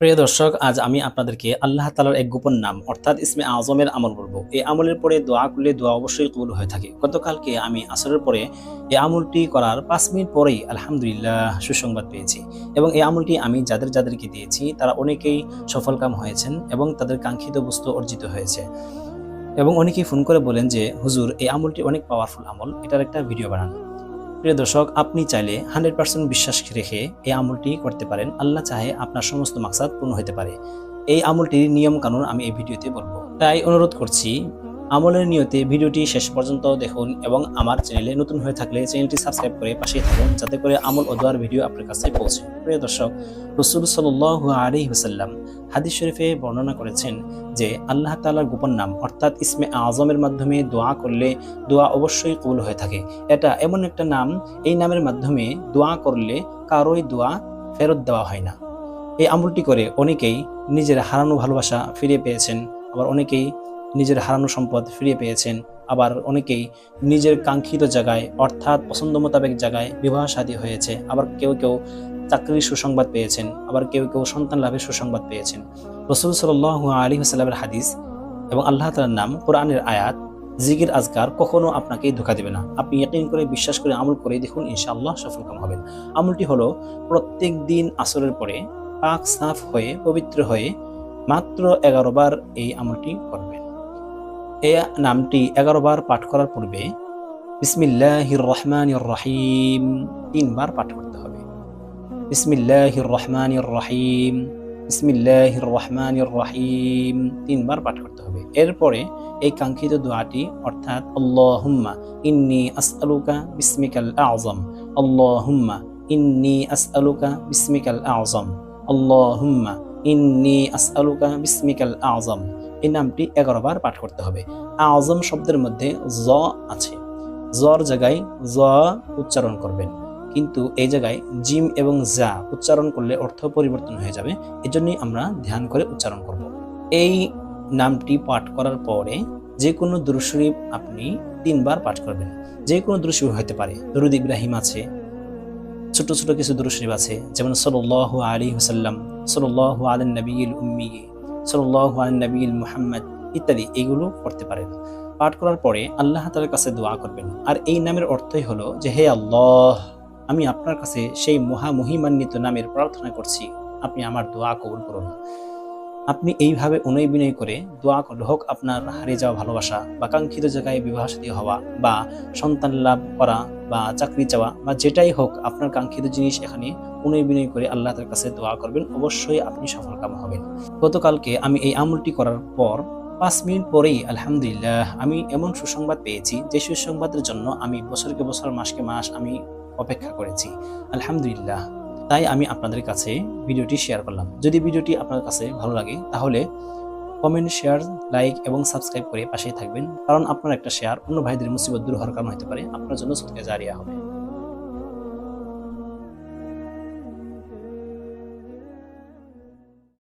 প্রিয় দর্শক, আজ আমি আপনাদেরকে আল্লাহ তালার এক গোপন নাম, অর্থাৎ ইসমে আজমের আমল বলব। এই আমলের পরে দোয়া করলে দোয়া অবশ্যই কবুল হয়ে থাকে। গতকালকে আমি আসরের পরে এই আমলটি করার পাঁচ মিনিট পরেই আলহামদুলিল্লাহ সুসংবাদ পেয়েছি এবং এই আমলটি আমি যাদের যাদেরকে দিয়েছি, তারা অনেকেই সফলকাম হয়েছেন এবং তাদের কাঙ্ক্ষিত বস্তু অর্জিত হয়েছে। এবং অনেকেই ফোন করে বলেন যে, হুজুর, এই আমলটি অনেক পাওয়ারফুল আমল, এটার একটা ভিডিও বানান। প্রিয় দর্শক, আপনি চাইলে হান্ড্রেড পার্সেন্ট বিশ্বাস রেখে এই আমলটি করতে পারেন। আল্লাহ চাহে আপনার সমস্ত মাকসাদ পূর্ণ হতে পারে। এই আমলটির নিয়ম কানুন আমি এই ভিডিওতে বলব। তাই অনুরোধ করছি আমলের নিয়তে ভিডিওটি শেষ পর্যন্ত দেখুন এবং আমার চ্যানেলে নতুন হয়ে থাকলে চ্যানেলটি সাবস্ক্রাইব করে পাশে থাকুন যাতে করে আমল ও দোয়ার ভিডিও আপনার কাছে পৌঁছে। প্রিয় দর্শক, রসুল সাল্লাহ আলী হুসাল্লাম হাদিস শরীফে বর্ণনা করেছেন যে আল্লাহ তাআলার গোপন নাম, অর্থাৎ ইসমে আজমের মাধ্যমে দোয়া করলে দোয়া অবশ্যই কবুল হয়ে থাকে। এটা এমন একটা নাম, এই নামের মাধ্যমে দোয়া করলে কারোই দোয়া ফেরত দেওয়া হয় না। এই আমলটি করে অনেকেই নিজের হারানো ভালোবাসা ফিরে পেয়েছেন, আবার অনেকেই নিজের হারানো সম্পদ ফিরিয়ে পেয়েছেন। আবার অনেকেই নিজের কাঙ্ক্ষিত জায়গায়, অর্থাৎ পছন্দ মোতাবেক জায়গায় বিবাহ শাদী হয়েছে। আবার কেউ কেউ চাকরির সুসংবাদ পেয়েছেন, আবার কেউ কেউ সন্তান লাভের সুসংবাদ পেয়েছেন। রসুল সাল আলী হাসাল্লামের হাদিস এবং আল্লাহ তালার নাম কোরআনের আয়াত জিগির আজকার কখনো আপনাকে ধোকা দেবে না। আপনি ইয়াকিন করে, বিশ্বাস করে, আমল করে দেখুন, ইনশাআল্লাহ সফলকাম হবেন। আমলটি হলো প্রত্যেক দিন আসরের পরে পাক সাফ হয়ে, পবিত্র হয়ে মাত্র এগারো বার এই আমলটি করবেন। এই নামটি এগারো বার পাঠ করার পূর্বে বিসমিল্লাহির রহমানির রহিম তিনবার পাঠ করতে হবে। বিসমিল্লাহির রহমানির রহিম, বিসমিল্লাহির রহমানির রহিম তিনবার পাঠ করতে হবে। এরপরে এই কাঙ্ক্ষিত দোয়াটি অর্থাৎ আল্লাহুম্মা ইন্নি আসআলুকা বিসমিকাল আযম, আল্লাহুম্মা ইন্নি আসআলুকা বিসমিকাল আযম, আল্লাহুম্মা ইন্নি আসআলুকা বিসমিকাল আযম এই নামটি এগারো বার পাঠ করতে হবে। আজম শব্দের মধ্যে জ আছে। জর জায়গায় জ উচ্চারণ করবেন। কিন্তু এই জায়গায় জিম এবং জা উচ্চারণ করলে অর্থ পরিবর্তন হয়ে যাবে। এজন্যই আমরা ধ্যান করে উচ্চারণ করব। এই নামটি পাঠ করার পরে যে কোনো দুরুশরীফ আপনি তিনবার পাঠ করবেন। যে কোনো দুরুশরীফ হতে পারে। দরুদ ইব্রাহিম আছে। ছোট ছোট কিছু দুরুশরীফ আছে। যেমন সল্লাহ আলী হুসাল্লাম সল্লাহ আলন নবীল উম্মি। সল্লাহ আলন নবীল মুহাম্মদ ইত্যাদি এগুলো করতে পারেন। পাঠ করার পরে আল্লাহ তালার কাছে দোয়া করবেন। আর এই নামের অর্থই হলো যে, হে আল্লাহ, আমি আপনার কাছে সেই মহামহিমান্বিত নামের প্রার্থনা করছি। আপনি আমার দোয়া কবুল করুন। আপনি এইভাবে অনুয় বিনয় করে দোয়া হোক আপনার হারিয়ে যাওয়া ভালোবাসা বা কাঙ্ক্ষিত জায়গায় বিবাহ সাথী হওয়া বা সন্তান লাভ করা বা চাকরি চাওয়া বা যেটাই হোক আপনার কাঙ্ক্ষিত জিনিস এখানে অনুয় বিনয় করে আল্লাহ তার কাছে দোয়া করবেন, অবশ্যই আপনি সফলকাম হবেন। গতকালকে আমি এই আমলটি করার পর পাঁচ মিনিট পরেই আলহামদুলিল্লাহ আমি এমন সুসংবাদ পেয়েছি, যে সুসংবাদের জন্য আমি বছরকে বছর, মাসকে মাস আমি অপেক্ষা করেছি। আলহামদুলিল্লাহ। তাই আমি আপনাদের কাছে ভিডিওটি শেয়ার করলাম। যদি ভিডিওটি আপনার কাছে ভালো লাগে, তাহলে কমেন্ট শেয়ার লাইক এবং সাবস্ক্রাইব করে পাশেই থাকবেন। কারণ আপনার একটা শেয়ার অন্য ভাইদের মুসিবত দূর হওয়ার কারণ হতে পারে। আপনার জন্য সত্যি জারিয়া হবে।